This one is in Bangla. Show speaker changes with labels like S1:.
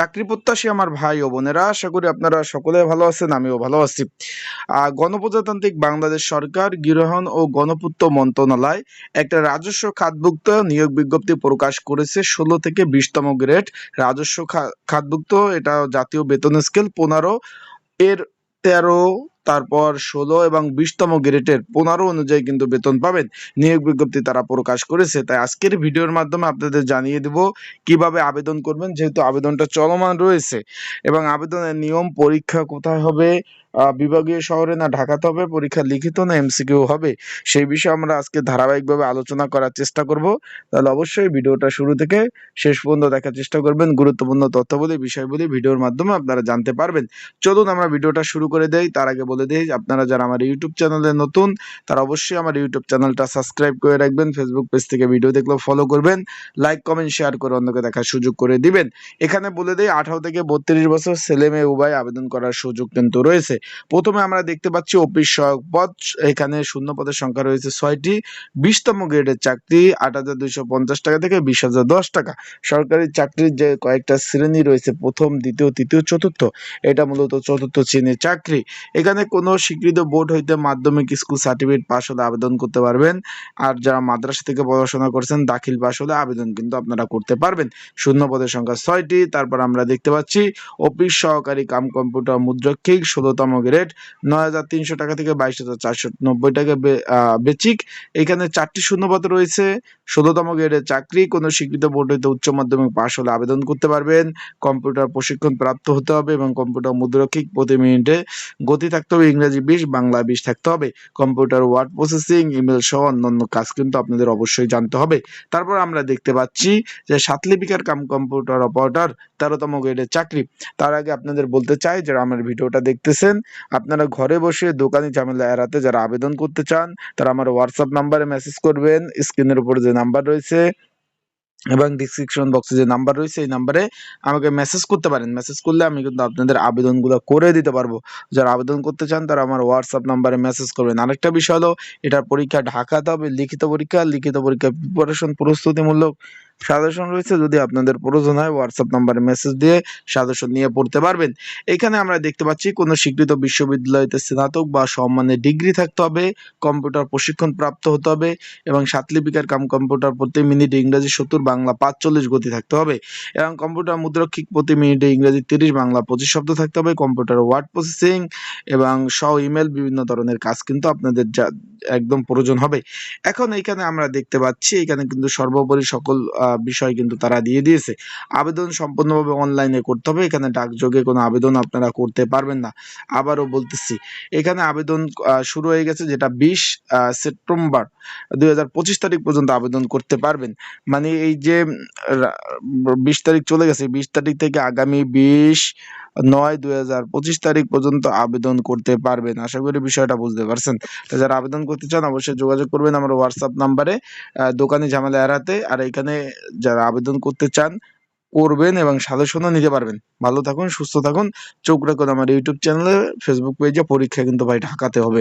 S1: চাকরি প্রত্যাশী আমার ভাই ও বোনেরা, আশা করি আপনারা সকলে ভালো আছেন, আমিও ভালো আছি। গণপ্রজাতান্ত্রিক বাংলাদেশ সরকার গৃহণ ও গণপূর্ত মন্ত্রণালয় একটা রাজস্ব খাতভুক্ত নিয়োগ বিজ্ঞপ্তি প্রকাশ করেছে, ষোলো থেকে বিশতম গ্রেড রাজস্ব খাতভুক্ত, এটা জাতীয় বেতন স্কেল পনেরো, এর তেরো তারপর ষোলো এবং বিশতম গ্রেডের পনেরো অনুযায়ী কিন্তু বেতন পাবেন। নিয়োগ বিজ্ঞপ্তি তারা প্রকাশ করেছে। তাই আজকের ভিডিওর মাধ্যমে আপনাদের জানিয়ে দেব কীভাবে আবেদন করবেন, যেহেতু আবেদনটা চলমান রয়েছে। এবং আবেদনের নিয়ম পরীক্ষা কোথায় হবে বিভাগীয় শহরে না ঢাকাতে হবে, পরীক্ষা লিখিত না এমসিকিউ হবে, সেই বিষয়ে আমরা আজকে ধারাবাহিকভাবে আলোচনা করার চেষ্টা করব। তাহলে অবশ্যই ভিডিওটা শুরু থেকে শেষ পর্যন্ত দেখার চেষ্টা করবেন। গুরুত্বপূর্ণ তথ্যবলী, বিষয়বলী ভিডিওর মাধ্যমে আপনারা জানতে পারবেন। চলুন আমরা ভিডিওটা শুরু করে দেই। তার আগে বলে দিই, আপনারা যারা আমার ইউটিউব চ্যানেলে নতুন, তারা অবশ্যই আমার ইউটিউব চ্যানেলটা সাবস্ক্রাইব করে রাখবেন, ফেসবুক পেজ থেকে ভিডিও দেখলেও ফলো করবেন লাইক কমেন্ট শেয়ার করে অন্যকে দেখার সুযোগ করে দিবেন। এখানে বলে দেই, আঠারো থেকে বত্রিশ বছর ছেলে মেয়ে উভয় আবেদন করার সুযোগ কিন্তু রয়েছে। প্রথমে আমরা দেখতে পাচ্ছি অফিস সহায়ক পদ, এখানে শূন্য পদের সংখ্যা রয়েছে ছয়টি। বিশতম গ্রেডের চাকরি আট হাজার দুইশো পঞ্চাশ টাকা থেকে বিশ টাকা। সরকারি চাকরির যে কয়েকটা শ্রেণি রয়েছে, প্রথম, দ্বিতীয়, তৃতীয়, চতুর্থ, এটা মূলত চতুর্থ শ্রেণির চাকরি। এখানে কোনো স্বীকৃত বোর্ড হইতে মাধ্যমিক স্কুল সার্টিফিকেট পাস হলে আবেদন করতে পারবেন। আর যারা মাদ্রাসা থেকে পড়াশোনা করছেন, দাখিল পাস হলে আবেদন কিন্তু আপনারা করতে পারবেন। শূন্য পদের সংখ্যা ছয়টি। তারপর আমরা দেখতে পাচ্ছি, অফিস সহকারী কাম কম্পিউটার মুদ্রক্ষিক ষোলোতম গ্রেড নয় হাজার তিনশো টাকা থেকে বাইশ হাজার চারশো নব্বই টাকা বেচিক। এখানে চারটি শূন্যপদ রয়েছে। ষোলোতম গ্রেডের চাকরি। কোনো স্বীকৃত বোর্ড হইতে উচ্চ মাধ্যমিক পাশ হলে আবেদন করতে পারবেন। কম্পিউটার প্রশিক্ষণ প্রাপ্ত হতে হবে এবং কম্পিউটার মুদ্রক্ষিক প্রতি মিনিটে গতি থাকতে হবে। ইংরেজি বিশ, বাংলা বিশ থাকতে হবে। কম্পিউটার ওয়ার্ড প্রসেসিং, ইমেল সহ অন্যান্য কাজ কিন্তু আপনাদের অবশ্যই জানতে হবে। তারপর আমরা দেখতে পাচ্ছি যে সাতলিপিকার কাম কম্পিউটার অপারেটর তেরোতম গ্রেডের চাকরি। তার আগে আপনাদের বলতে চাই যারা আমার ভিডিওটা দেখতেছেন আপনারা ঘরে বসে দোকানি ঝামেলা এড়াতে যারা আবেদন করতে চান, তারা আমার হোয়াটসঅ্যাপ নাম্বারে মেসেজ করবেন। স্ক্রিনের উপরে যে নাম্বার রয়েছে এবং ডিসক্রিপশন বক্সে যে নাম্বার রয়েছে, এই নাম্বারে আমাকে মেসেজ করতে পারেন। মেসেজ করলে আমি কিন্তু আপনাদের আবেদনগুলো করে দিতে পারব। যারা আবেদন করতে চান, তারা আমার হোয়াটসঅ্যাপ নাম্বারে মেসেজ করবেন। আরেকটা বিষয় হলো, এটার পরীক্ষা ঢাকাতে হবে। লিখিত পরীক্ষা লিখিত পরীক্ষা প্রিপারেশন প্রস্তুতিমূলক সাজেশন রয়েছে, যদি আপনাদের প্রয়োজন হয় হোয়াটসঅ্যাপ নাম্বারে মেসেজ দিয়ে সাজেশন নিয়ে পড়তে পারবেন। এখানে আমরা দেখতে পাচ্ছি, কোনো স্বীকৃত বিশ্ববিদ্যালয়তে স্নাতক বা সম্মানের ডিগ্রি থাকতে হবে, কম্পিউটার প্রশিক্ষণ প্রাপ্ত হতে হবে এবং সাতলিপিকার কাম কম্পিউটার প্রতি মিনিটে ইংরেজি সত্তর, বাংলা পাঁচচল্লিশ গতি থাকতে হবে এবং কম্পিউটার মুদ্রক্ষিক প্রতি মিনিটে ইংরেজি তিরিশ, বাংলা পঁচিশ শব্দ থাকতে হবে, কম্পিউটার ওয়ার্ড প্রসেসিং এবং সহ ইমেল বিভিন্ন ধরনের কাজ কিন্তু আপনাদের যা- একদম প্রয়োজন হবে। এখন এইখানে আমরা দেখতে পাচ্ছি এখানে কিন্তু সর্বোপরি সকল বিষয় কিন্তু তারা দিয়ে দিয়েছে। আবেদন সম্পূর্ণভাবে অনলাইনে করতে হবে। এখানে ডাকযোগে কোনো আবেদন আপনারা করতে পারবেন না। আবারও বলতেছি, এখানে আবেদন শুরু হয়ে গেছে যেটা বিশ সেপ্টেম্বর দুই হাজার পঁচিশ তারিখ পর্যন্ত আবেদন করতে পারবেন। মানে এই যে বিশ তারিখ চলে গেছে, বিশ তারিখ থেকে আগামী বিশ নয় দুই তারিখ পর্যন্ত আবেদন করতে পারবেন। আশা করি বিষয়টা বুঝতে পারছেন। যারা আবেদন করতে চান, অবশ্যই যোগাযোগ করবেন আমার হোয়াটসঅ্যাপ নাম্বারে দোকানে ঝামেলা এড়াতে, আর এখানে যারা আবেদন করতে চান, করবেন এবং সাজেশনও নিতে পারবেন। ভালো থাকুন, সুস্থ থাকুন, চোখ রাখুন আমার ইউটিউব চ্যানেলে ফেসবুক পেজে পরীক্ষা কিন্তু ভাই ঢাকাতে হবে।